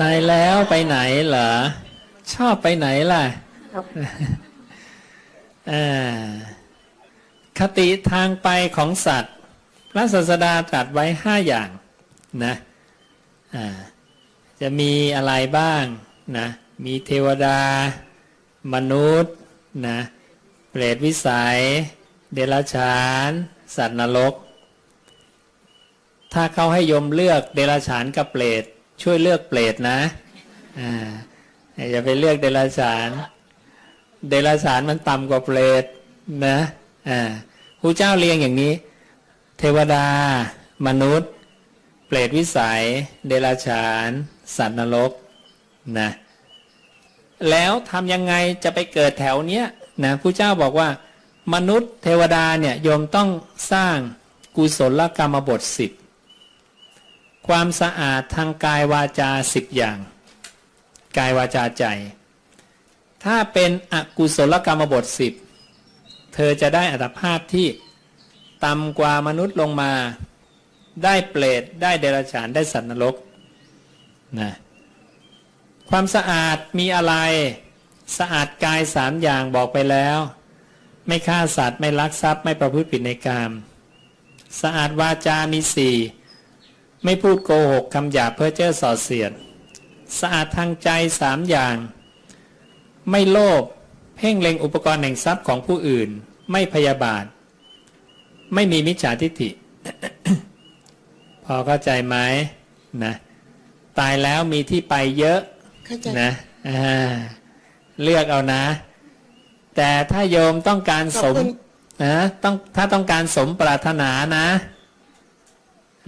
ตายแล้วไปไหนเหรอ ชอบไปไหนล่ะครับอ่าคติทางไปของสัตว์ พระศาสดาตรัสไว้ห้าอย่างนะอ่าจะมีอะไรบ้างนะ มีเทวดา มนุษย์นะเปรตวิสัย เดรัจฉาน สัตว์นรก ถ้าเขาให้โยมเลือกเดรัจฉานกับเปรต ช่วยเลือกเปรตนะอ่าอย่าไปเลือกเดรัจฉาน เดรัจฉานมันต่ำกว่าเปรตนะอ่าครูเจ้าเรียงอย่างนี้ เทวดา มนุษย์ เปรตวิสัย เดรัจฉาน สัตว์นรกนะแล้วทำยังไงจะไปเกิดแถวเนี้ยนะผู้เจ้าบอกว่ามนุษย์เทวดาเนี่ยโยมต้องสร้างกุศลกรรมบทสิบ ความสะอาดทางกายวาจาสิบอย่าง กายวาจาใจ ถ้าเป็นอกุศลกรรมบทสิบเธอจะได้อัตภาพที่ต่ำกว่ามนุษย์ลงมา ได้เปรตได้เดรัจฉานได้สัตว์นรกนะความสะอาดมีอะไร สะอาดกายสามอย่างบอกไปแล้ว ไม่ฆ่าสัตว์ไม่ลักทรัพย์ไม่ประพฤติผิดในกาม สะอาดวาจามีสี่ ไม่พูดโกหกคำหยาบเพื่อเจ้อส่อเสียด สะอาดทางใจสามอย่าง ไม่โลภเพ่งเล็งอุปกรณ์แห่งทรัพย์ของผู้อื่น ไม่พยาบาท ไม่มีมิจฉาทิฏฐิ พอเข้าใจไหมนะ ตายแล้วมีที่ไปเยอะเข้าใจนะอ่าเลือกเอานะ แต่ถ้าโยมต้องการขอบสมคุณนะต้องถ้าต้องการสมปรารถนานะ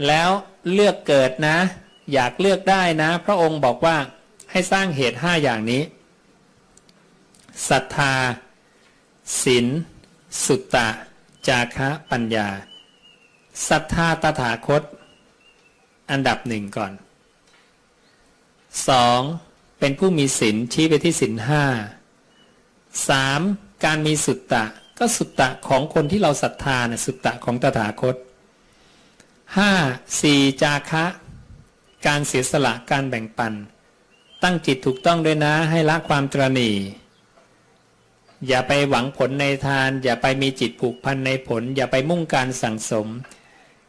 แล้วเลือกเกิดนะ อยากเลือกได้นะ พระองค์บอกว่าให้สร้างเหตุห้าอย่างนี้ศรัทธาศีลสุตตะ จาคะปัญญาศรัทธาตถาคต อันดับหนึ่งก่อนสองเป็นผู้มีศีลชี้ไปที่ศีลห้าสามการมีสุตตะ ก็สุตตะของคนที่เราศรัทธานะสุตตะของตถาคต ห้าสี่จาคะ การเสียสละการแบ่งปัน ตั้งจิตถูกต้องด้วยนะให้ละความตรณีอย่าไปหวังผลในทาน อย่าไปมีจิตผูกพันในผล อย่าไปมุ่งการสั่งสม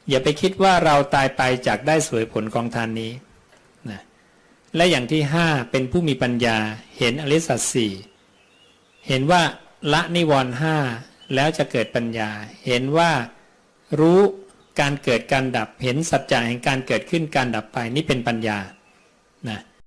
อย่าไปคิดว่าเราตายไปจากได้สวยผลของทานนี้นะและอย่างที่ห้าเป็นผู้มีปัญญาเห็นอริสัจสี่เห็นว่าละนิวรณ์ห้าแล้วจะเกิดปัญญา เห็นว่ารู้ การเกิดการดับเห็นสัจจะแห่งการเกิดขึ้นการดับไปนี่เป็นปัญญา